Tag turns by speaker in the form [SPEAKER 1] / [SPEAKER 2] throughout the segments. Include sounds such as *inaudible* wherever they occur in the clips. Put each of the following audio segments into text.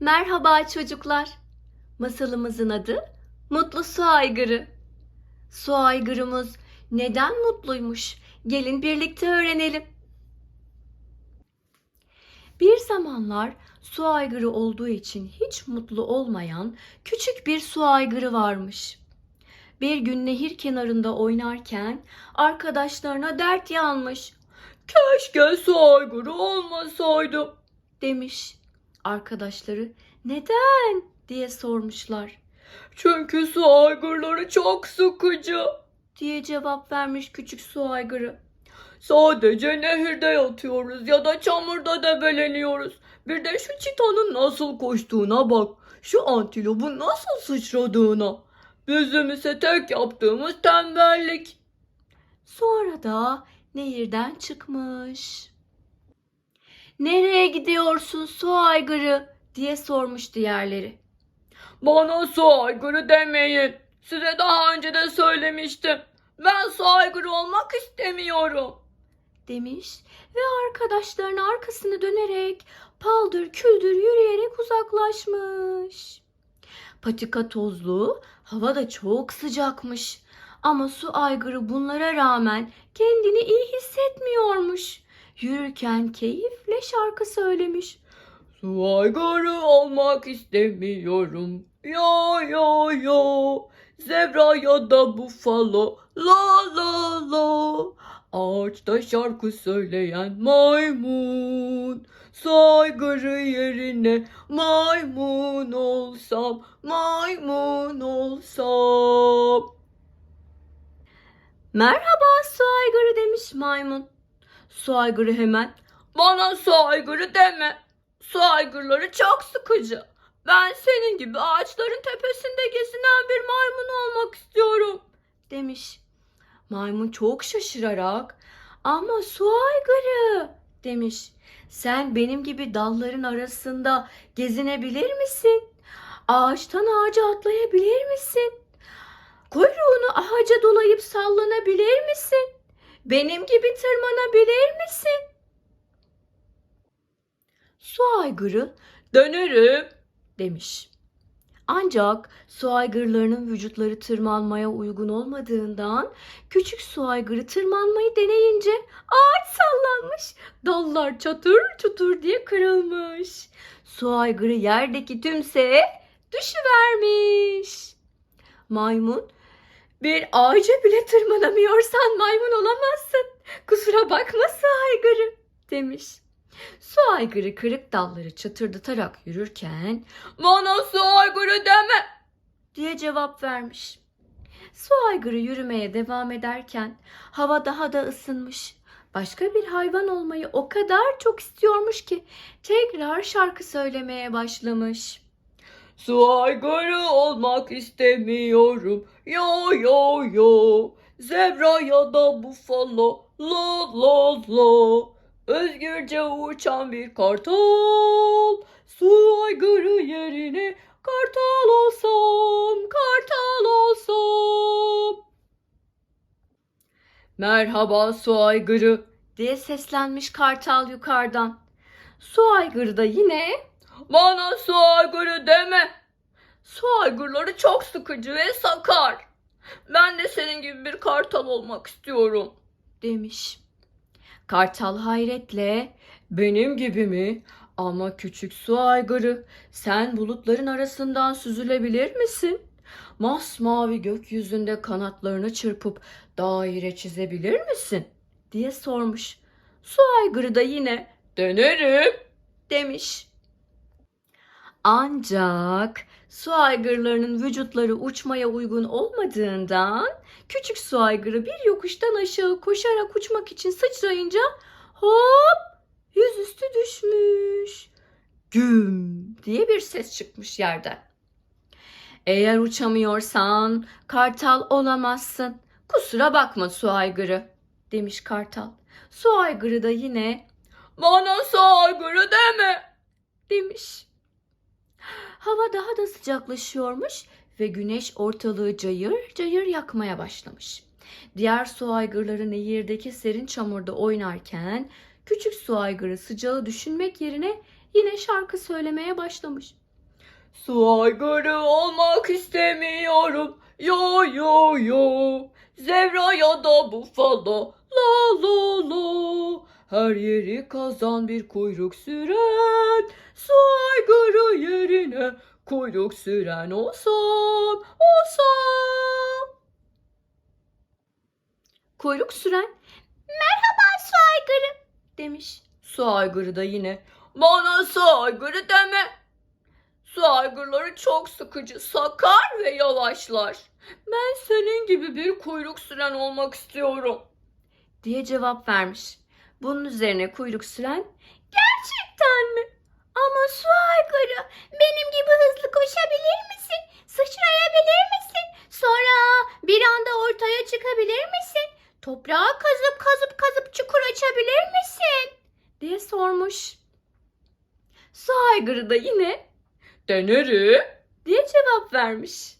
[SPEAKER 1] Merhaba çocuklar. Masalımızın adı Mutlu Su Aygırı. Su aygırımız neden mutluymuş? Gelin birlikte öğrenelim. Bir zamanlar su aygırı olduğu için hiç mutlu olmayan küçük bir su aygırı varmış. Bir gün nehir kenarında oynarken arkadaşlarına dert yanmış. Keşke su aygırı olmasaydı demiş. Arkadaşları neden diye sormuşlar. Çünkü su aygırları çok sıkıcı diye cevap vermiş küçük su aygırı. Sadece nehirde yatıyoruz ya da çamurda debeleniyoruz. Bir de şu çitanın nasıl koştuğuna bak. Şu antilopun nasıl sıçradığına. Bizim ise tek yaptığımız tembellik. Sonra da nehirden çıkmış. Nereye gidiyorsun su aygırı diye sormuş diğerleri. Bana su aygırı demeyin. Size daha önce de söylemiştim. Ben su aygırı olmak istemiyorum. Demiş ve arkadaşlarının arkasını dönerek paldır küldür yürüyerek uzaklaşmış. Patika tozlu, hava da çok sıcakmış. Ama su aygırı bunlara rağmen kendini iyi hissetmiyormuş. Yürürken keyifle şarkı söylemiş. Su aygırı olmak istemiyorum. Yo yo yo. Zebra ya da bufalo. La la la. Ağaçta şarkı söyleyen maymun. Su aygırı yerine maymun olsam, maymun olsam. Merhaba su aygırı demiş maymun. Su aygırı hemen bana su aygırı deme. Su aygırları çok sıkıcı. Ben senin gibi ağaçların tepesinde gezinen bir maymun olmak istiyorum demiş. Maymun çok şaşırarak ama su aygırı demiş. Sen benim gibi dalların arasında gezinebilir misin? Ağaçtan ağaca atlayabilir misin? Kuyruğunu ağaca dolayıp sallanabilir misin? Benim gibi tırmanabilir misin? Su aygırı dönerim demiş. Ancak su aygırlarının vücutları tırmanmaya uygun olmadığından küçük su aygırı tırmanmayı deneyince ağaç sallanmış. Dallar çatır çutur diye kırılmış. Su aygırı yerdeki tümseye düşüvermiş. Maymun bir ağaca bile tırmanamıyorsan maymun olamazsın. Kusura bakma su aygırı demiş. Su aygırı kırık dalları çatırdatarak yürürken bana su aygırı deme diye cevap vermiş. Su aygırı yürümeye devam ederken hava daha da ısınmış. Başka bir hayvan olmayı o kadar çok istiyormuş ki tekrar şarkı söylemeye başlamış. Su aygırı olmak istemiyorum. Yo yo yo. Zebra ya da bufalo. La la la. Özgürce uçan bir kartal. Su aygırı yerine kartal olsam, kartal olsam. Merhaba su aygırı diye seslenmiş kartal yukarıdan. Su aygırı da yine bana su aygırı deme. Su aygırları çok sıkıcı ve sakar. Ben de senin gibi bir kartal olmak istiyorum demiş. Kartal hayretle benim gibi mi? Ama küçük su aygırı sen bulutların arasından süzülebilir misin? Masmavi gökyüzünde kanatlarını çırpıp daire çizebilir misin? diye sormuş. Su aygırı da yine denerim demiş. Ancak su aygırlarının vücutları uçmaya uygun olmadığından küçük su aygırı bir yokuştan aşağı koşarak uçmak için sıçrayınca hop yüzüstü düşmüş. Güm diye bir ses çıkmış yerden. Eğer uçamıyorsan kartal olamazsın. Kusura bakma su aygırı demiş kartal. Su aygırı da yine bana su aygırı deme demiş. Hava daha da sıcaklaşıyormuş ve güneş ortalığı cayır cayır yakmaya başlamış. Diğer su aygırları nehirdeki serin çamurda oynarken küçük su aygırı sıcağı düşünmek yerine yine şarkı söylemeye başlamış. Su aygırı olmak istemiyorum. Yo yo yo. Zebra ya da bufalo. La la la. Her yeri kazan bir kuyruk süren. Su aygırı yerine kuyruk süren olsam, olsam. Kuyruk süren merhaba su aygırı demiş. Su aygırı da yine bana su aygırı deme. Su aygırları çok sıkıcı, sakar ve yavaşlar. Ben senin gibi bir kuyruk süren olmak istiyorum. Diye cevap vermiş. Bunun üzerine kuyruk süren gerçekten mi? Ama su aygırı benim gibi hızlı koşabilir misin? Sıçrayabilir misin? Sonra bir anda ortaya çıkabilir misin? Toprağı kazıp kazıp kazıp çukur açabilir misin? diye sormuş. Su aygırı da yine denerim diye cevap vermiş.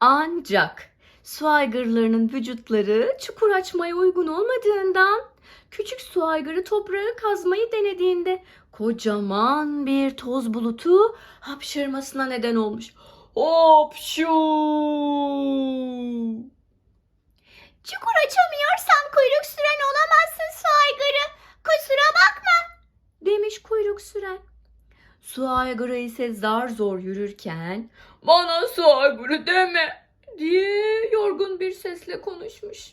[SPEAKER 1] Ancak su aygırlarının vücutları çukur açmaya uygun olmadığından küçük su aygırı toprağı kazmayı denediğinde kocaman bir toz bulutu hapşırmasına neden olmuş. Hapşu! Çukur açamıyorsam kuyruk süren olamazsın su aygırı. Kusura bakma. Demiş kuyruk süren. Su aygırı ise zar zor yürürken bana su aygırı deme diye yorgun bir sesle konuşmuş.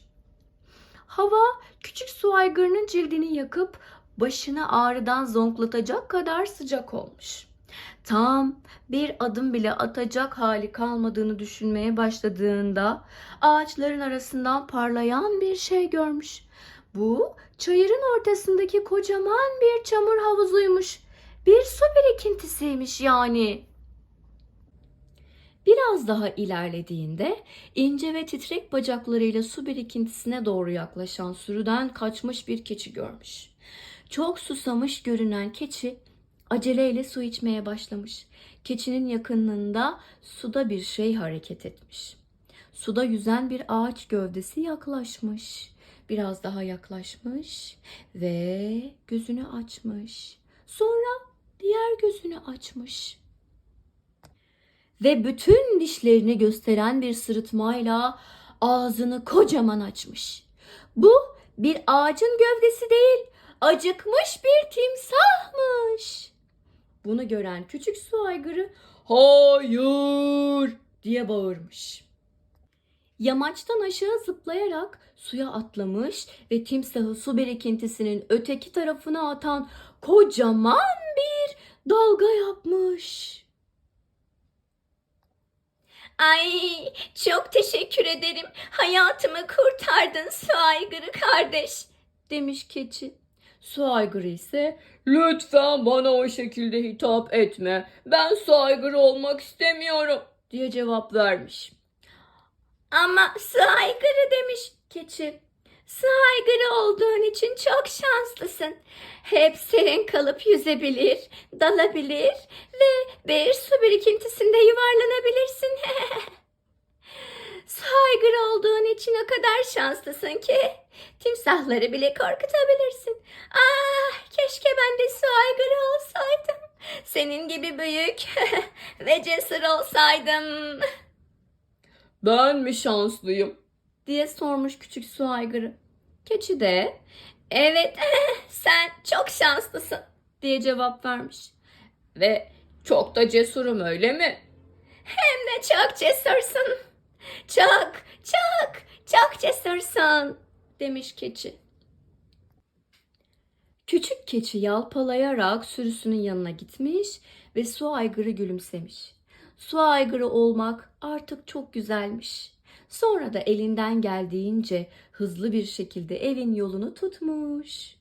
[SPEAKER 1] Hava küçük su aygırının cildini yakıp başını ağrıdan zonklatacak kadar sıcak olmuş. Tam bir adım bile atacak hali kalmadığını düşünmeye başladığında ağaçların arasından parlayan bir şey görmüş. Bu çayırın ortasındaki kocaman bir çamur havuzuymuş. Bir su birikintisiymiş yani. Biraz daha ilerlediğinde ince ve titrek bacaklarıyla su birikintisine doğru yaklaşan sürüden kaçmış bir keçi görmüş. Çok susamış görünen keçi aceleyle su içmeye başlamış. Keçinin yakınlığında suda bir şey hareket etmiş. Suda yüzen bir ağaç gövdesi yaklaşmış. Biraz daha yaklaşmış ve gözünü açmış. Sonra diğer gözünü açmış. Ve bütün dişlerini gösteren bir sırıtmayla ağzını kocaman açmış. Bu bir ağacın gövdesi değil, acıkmış bir timsahmış. Bunu gören küçük su aygırı hayır diye bağırmış. Yamaçtan aşağı zıplayarak suya atlamış ve timsahı su birikintisinin öteki tarafına atan kocaman bir dalga yapmış. Ay çok teşekkür ederim. Hayatımı kurtardın su aygırı kardeş demiş keçi. Su aygırı ise lütfen bana o şekilde hitap etme. Ben su aygırı olmak istemiyorum diye cevap vermiş. Ama su aygırı demiş keçi. Su aygırı olduğun için çok şanslısın. Hep serin kalıp yüzebilir, dalabilir ve bir su birikintisinde yuvarlanabilirsin. *laughs* su aygırı olduğun için o kadar şanslısın ki timsahları bile korkutabilirsin. Ah keşke ben de su aygırı olsaydım. Senin gibi büyük *laughs* ve cesur olsaydım. Ben mi şanslıyım? diye sormuş küçük su aygırı. Keçi de evet *laughs* sen çok şanslısın diye cevap vermiş. Ve çok da cesurum öyle mi? Hem de çok cesursun. Çok çok çok cesursun demiş keçi. Küçük keçi yalpalayarak sürüsünün yanına gitmiş ve su aygırı gülümsemiş. Su aygırı olmak artık çok güzelmiş. Sonra da elinden geldiğince hızlı bir şekilde evin yolunu tutmuş.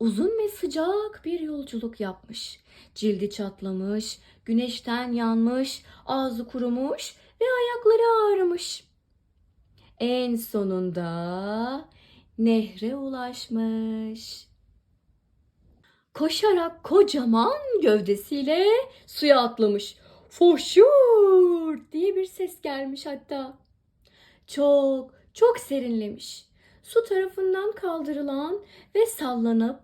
[SPEAKER 1] Uzun ve sıcak bir yolculuk yapmış. Cildi çatlamış, güneşten yanmış, ağzı kurumuş ve ayakları ağrımış. En sonunda nehre ulaşmış. Koşarak kocaman gövdesiyle suya atlamış. Foşur diye bir ses gelmiş hatta. Çok çok serinlemiş. Su tarafından kaldırılan ve sallanıp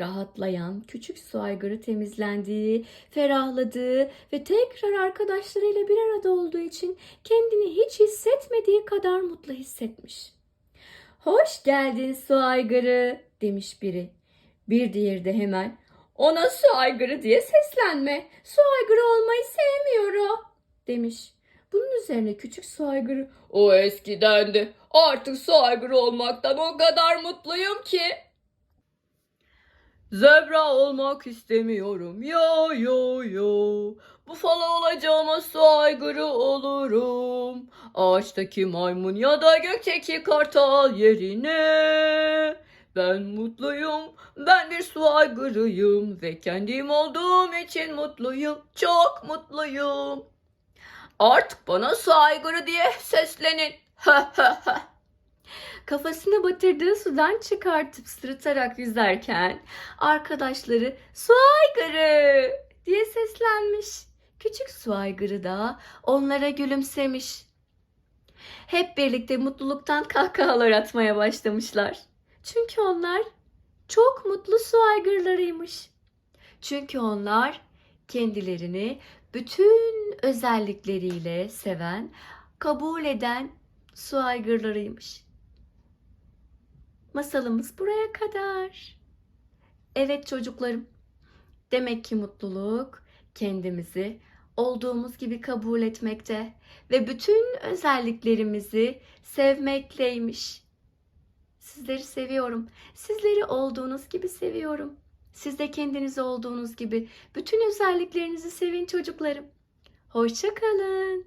[SPEAKER 1] rahatlayan küçük su aygırı temizlendiği, ferahladığı ve tekrar arkadaşlarıyla bir arada olduğu için kendini hiç hissetmediği kadar mutlu hissetmiş. Hoş geldin su aygırı demiş biri. Bir diğeri de hemen ona su aygırı diye seslenme. Su aygırı olmayı sevmiyor o demiş. Bunun üzerine küçük su aygırı o eskidendi. Artık su aygırı olmaktan o kadar mutluyum ki. Zebra olmak istemiyorum. Yo yo yo. Bufalo olacağıma su aygırı olurum. Ağaçtaki maymun ya da gökteki kartal yerine. Ben mutluyum. Ben bir su aygırıyım ve kendim olduğum için mutluyum. Çok mutluyum. Artık bana su aygırı diye seslenin. Kafasını batırdığı sudan çıkartıp sırıtarak yüzerken arkadaşları su aygırı diye seslenmiş. Küçük su aygırı da onlara gülümsemiş. Hep birlikte mutluluktan kahkahalar atmaya başlamışlar. Çünkü onlar çok mutlu su aygırlarıymış. Çünkü onlar kendilerini bütün özellikleriyle seven, kabul eden su aygırlarıymış. Masalımız buraya kadar. Evet çocuklarım. Demek ki mutluluk kendimizi olduğumuz gibi kabul etmekte ve bütün özelliklerimizi sevmekleymiş. Sizleri seviyorum. Sizleri olduğunuz gibi seviyorum. Siz de kendiniz olduğunuz gibi bütün özelliklerinizi sevin çocuklarım. Hoşça kalın.